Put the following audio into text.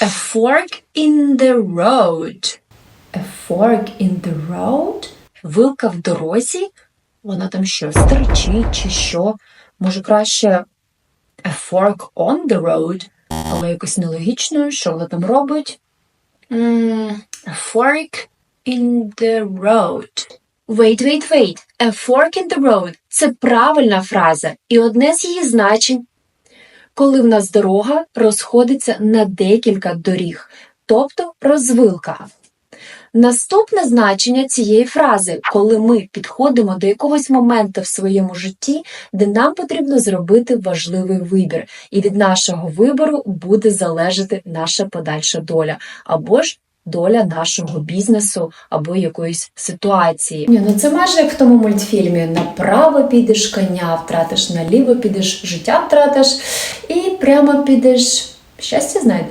A fork in the road. A fork in the road? Вилка в дорозі? Вона там що, стерчить чи що? Може краще a fork on the road, але якось нелогічно, що вона там робить? Mm, a fork in the road. Wait, wait, wait. A fork in the road – це правильна фраза, і одне з її значень коли в нас дорога розходиться на декілька доріг, тобто розвилка. Наступне значення цієї фрази, коли ми підходимо до якогось моменту в своєму житті, де нам потрібно зробити важливий вибір, і від нашого вибору буде залежати наша подальша доля, або ж доля нашого бізнесу або якоїсь ситуації. Ні, ну це майже як в тому мультфільмі: направо підеш коня втратиш, наліво підеш, життя втратиш, і прямо підеш щастя знайдеш.